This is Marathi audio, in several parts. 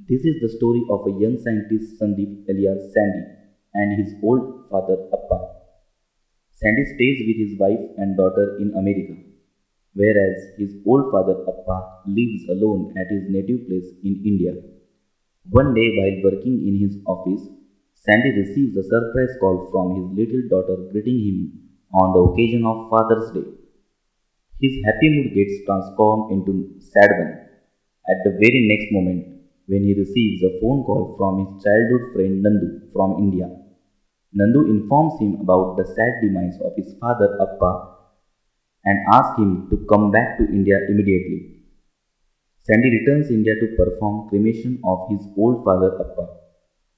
This is the story of a young scientist Sandeep alias Sandy and his old father Appa. Sandy stays with his wife and daughter in America, whereas his old father Appa lives alone at his native place in India. One day, while working in his office, Sandy receives a surprise call from his little daughter greeting him on the occasion of Father's Day. His happy mood gets transformed into sad one at the very next moment when he receives a phone call from his childhood friend Nandu from India. Nandu informs him about the sad demise of his father Appa and asks him to come back to India immediately. Sandy returns India to perform cremation of his old father Appa.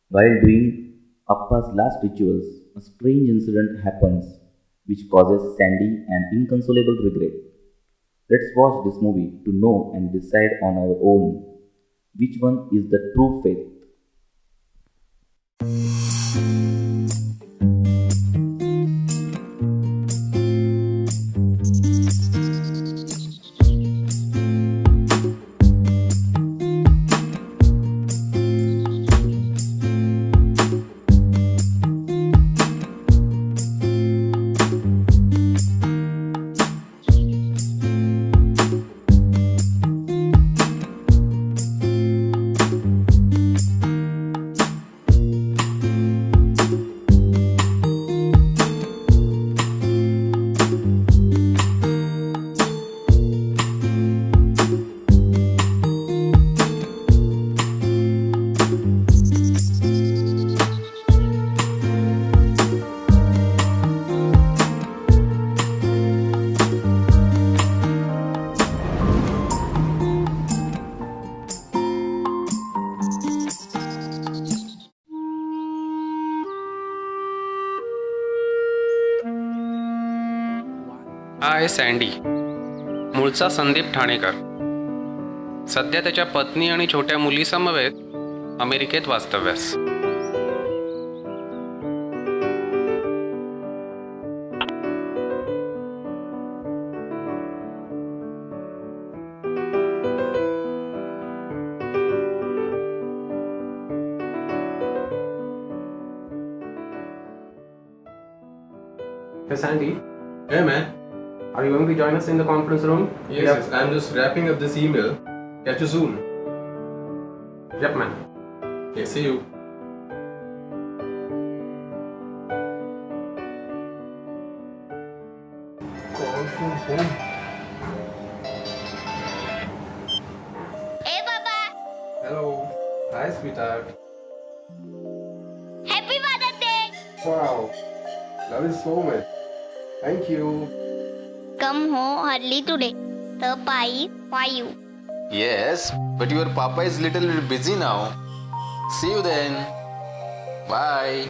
While doing Appa's last rituals, a strange incident happens which causes Sandy an inconsolable regret. Let's watch this movie to know and decide on our own which one is the true faith. I Sandy मूळचा संदीप ठाणेकर सध्या त्याच्या पत्नी आणि छोट्या मुलीसमवेत अमेरिकेत वास्तव्यास Hey Sandy, Hey man. Are you going to join us in the conference room? Yes, Yep. yes, I'm just wrapping up this email. Catch you soon. Yep, man. Okay, see you. Call from home. Hey, Papa! Hello. Hi, sweetheart. Happy Father's Day! Wow. Love you so much. Thank you. Come home early today. The pie for you. Yes, but your papa is little bit busy now. See you then. Bye.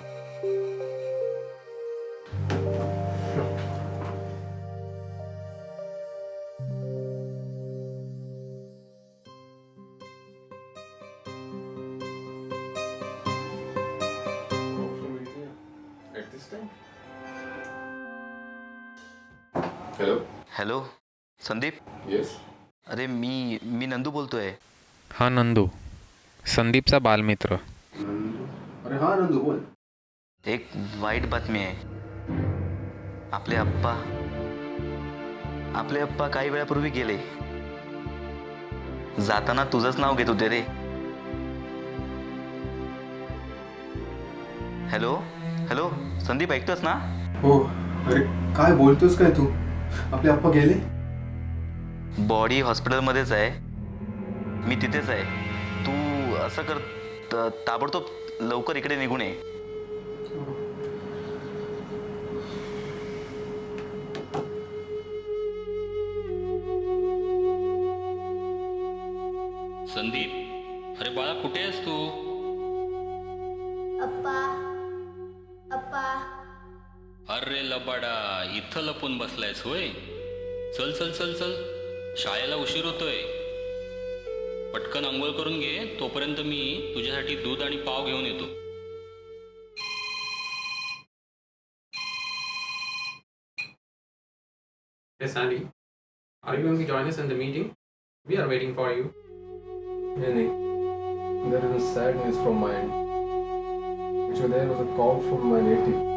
Hello. Hello Sandeep Yes. अरे मी मी नंदू बोलतोय. हा नंदू. संदीपचा बालमित्र. नंदू. अरे हा नंदू बोल. एक वाईट बातमी आहे. आपले आप्पा आपले आप्पा काही वेळापूर्वी गेले. जाताना तुझंच नाव घेत होते रे. हॅलो हॅलो संदीप ऐकतोस ना? हो. अरे काय बोलतोस काय तू? आपले आप्पा गेले? बॉडी हॉस्पिटलमध्येच आहे. मी तिथेच आहे. तू असं कर त- ताबडतोब लवकर इकडे निघून ये. संदीप अरे बाळा कुठे आहेस तू? लबाडा इथं लपून बसलायस होय चल चल चल चल शाळेला उशीर होतोय पटकन आंघोळ करून घे तोपर्यंत मी तुझ्यासाठी दूध आणि पाव घेऊन येतो Hey Sandy, are you going to join us in the meeting? We are waiting for you. नाही नाही There is a sad news from my end. Actually, there was a call from my native.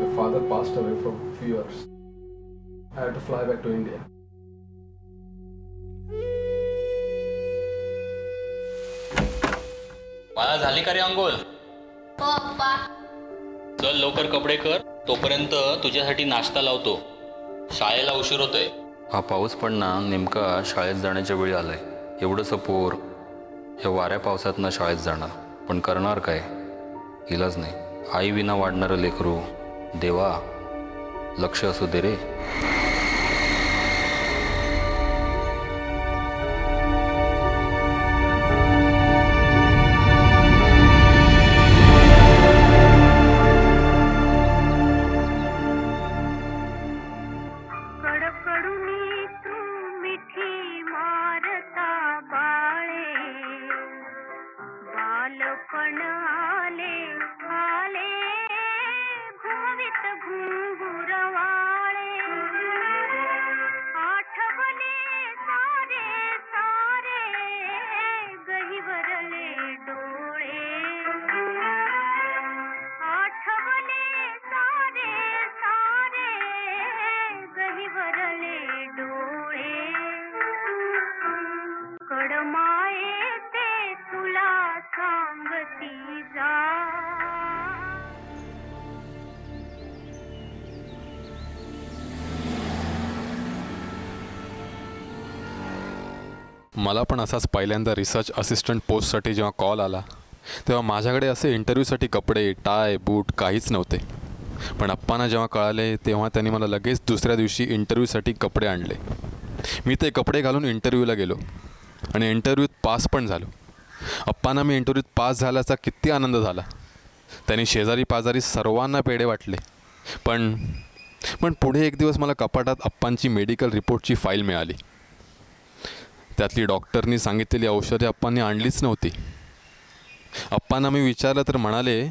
My father passed away from few years. I had to fly back to India. मला झाली का रे अंघोळ हो पप्पा चल लवकर कपडे कर. तोपर्यंत तुझ्यासाठी नाश्ता लावतो. शाळेला उशीर होतोय. हा पाऊस पण ना नेमका शाळेत जाण्याच्या वेळी आलाय. एवढंसं पोर. या वाऱ्या पावसातनं शाळेत जाणार. पण करणार काय? इलाज नाही. आई विना वाढणारं लेकरू. ದೇವಾ ಲಕ್ಷ್ಯ ಸುದ್ದೀರಿ मला पण असाच पहिल्यांदा रिसर्च असिस्टंट पोस्टसाठी जेव्हा कॉल आला तेव्हा माझ्याकडे असे इंटरव्ह्यूसाठी कपडे टाय बूट काहीच नव्हते. पण अप्पांना जेव्हा कळाले तेव्हा त्यांनी मला लगेच दुसऱ्या दिवशी इंटरव्ह्यूसाठी कपडे आणले. मी ते कपडे घालून इंटरव्ह्यूला गेलो आणि इंटरव्ह्यूत पास पण झालो. अप्पांना मी इंटरव्ह्यूत पास झाल्याचा किती आनंद झाला. त्यांनी शेजारी पाजारी सर्वांना पेढे वाटले. पण पण पुढे एक दिवस मला कपाटात अप्पांची मेडिकल रिपोर्टची फाईल मिळाली. त्यातली डॉक्टरनी सांगितलेली औषधे अप्पांनी आणलीच नव्हती. अप्पांना मी विचारलं तर म्हणाले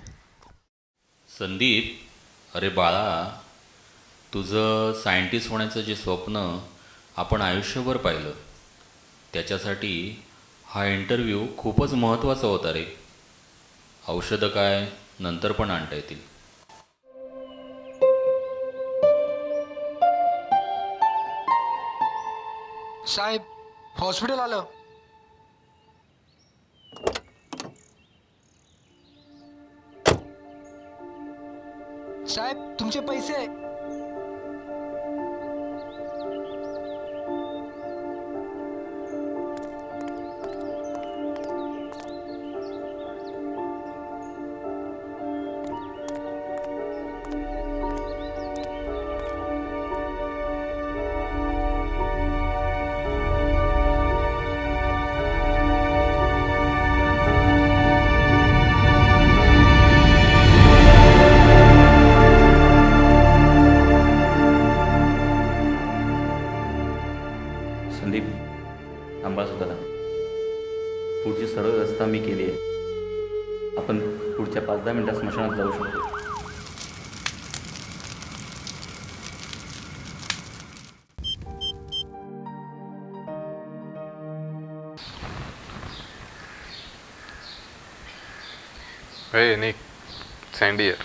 संदीप अरे बाळा तुझं सायंटिस्ट होण्याचं जे स्वप्न आपण आयुष्यभर पाहिलं त्याच्यासाठी हा इंटरव्ह्यू खूपच महत्त्वाचा होता रे. औषधं काय नंतर पण आणता येतील. साहेब हॉस्पिटल आलं. साहेब तुमचे पैसे संदीप थांबा स्वतःला पुढची सरळ रस्ता मी केली आहे. आपण पुढच्या पाच दहा मिनटात स्मशानात जाऊ शकतो. सँडियर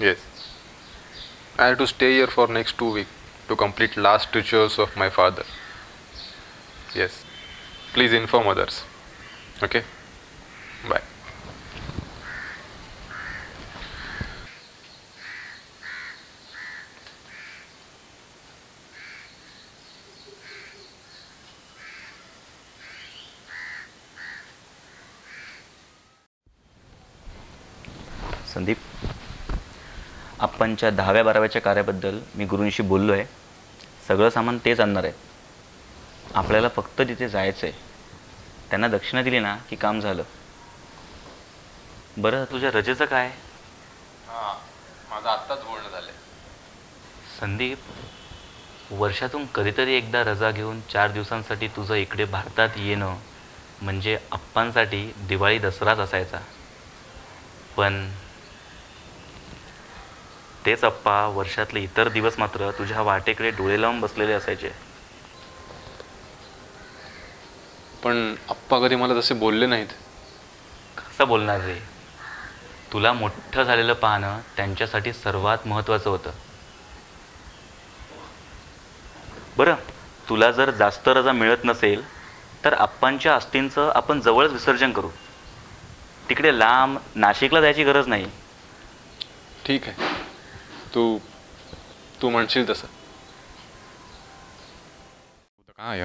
yes I have to stay here for next two week to complete last rituals of my father Yes. Please inform others. Okay? Bye. Sandeep आपणच्या दहाव्या बाराव्याच्या कार्याबद्दल मी गुरूंशी बोललो आहे सगळं सामान तेच आणणार आहे आपल्याला फक्त तिथे जायचं आहे त्यांना दक्षिणा दिली ना की काम झालं. बरं तुझ्या रजेचं काय? हां माझं आत्ताच बोलणं झालं संदीप वर्षातून कधीतरी एकदा रजा घेऊन चार दिवसांसाठी तुझं इकडे भारतात येणं म्हणजे अप्पांसाठी दिवाळी दसराच असायचा. पण तेच अप्पा वर्षातले इतर दिवस मात्र तुझ्या वाटेकडे डोळे लावून बसलेले असायचे. पण आप्पा कधी मला तसे बोलले नाहीत. कसं बोलणार रे? तुला मोठं झालेलं पाहणं त्यांच्यासाठी सर्वात महत्त्वाचं होतं. बरं तुला जर जास्त रजा मिळत नसेल तर आप्पांच्या अस्थींचं आपण जवळच विसर्जन करू. तिकडे लांब नाशिकला जायची गरज नाही. ठीक आहे. तू तू म्हणशील तसं. काय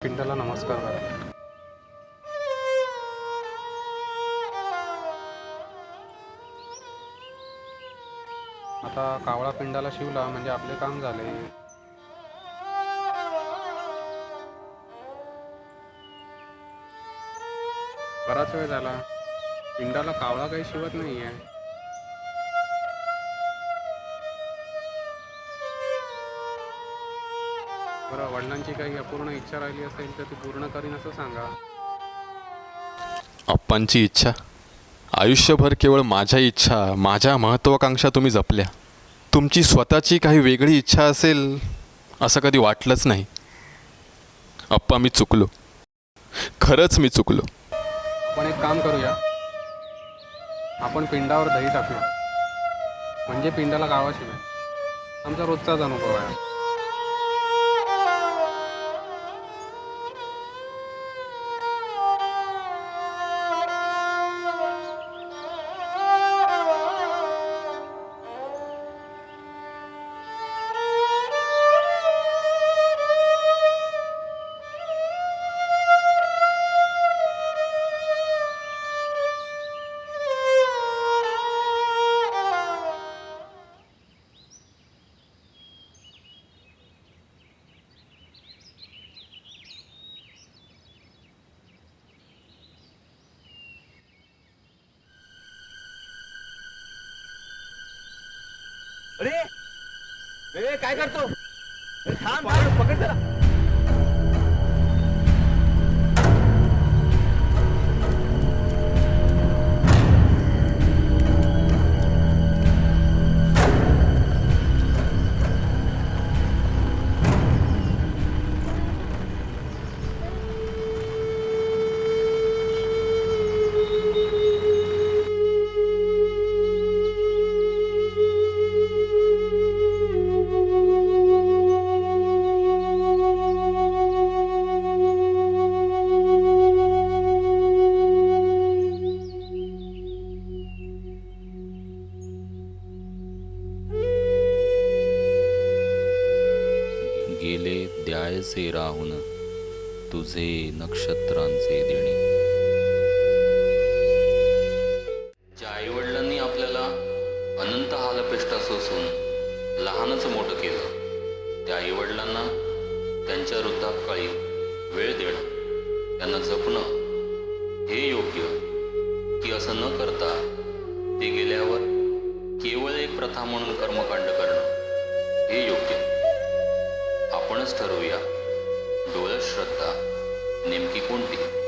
पिंडाला नमस्कार करा आता कावळा पिंडाला शिवला म्हणजे आपले काम झाले बराच वेळ झाला पिंडाला कावळा काही शिवत नाही आहे बरं वडिलांची काही अपूर्ण इच्छा राहिली असेल तर ती पूर्ण करीन असं सांगा. अप्पांची इच्छा? आयुष्यभर केवळ माझ्या इच्छा माझ्या महत्त्वाकांक्षा तुम्ही जपल्या. तुमची स्वतःची काही वेगळी इच्छा असेल असं कधी वाटलंच नाही. अप्पा मी चुकलो. खरंच मी चुकलो. आपण एक काम करूया. आपण पिंडावर दही टाकूया. म्हणजे पिंडाला गावाशिवाय. आमचा रोजचाच अनुभव आहे. अरे काय करतो? थांब पकड त्याला द्यायचे राहून तुझे नक्षत्रांचे देणे. ज्या आईवडिलांनी आपल्याला अनंत हालपेष्टा सोसून लहानच मोठं केलं त्या आईवडिलांना त्यांच्या वृद्धापकाळी वेळ देणं त्यांना जपणं हे योग्य की असं न करता ते गेल्यावर केवळ एक प्रथा म्हणून कर्मकांड करणं हे योग्य. आपणच ठरवूया. डोळस श्रद्धा. नेमकी कोणती?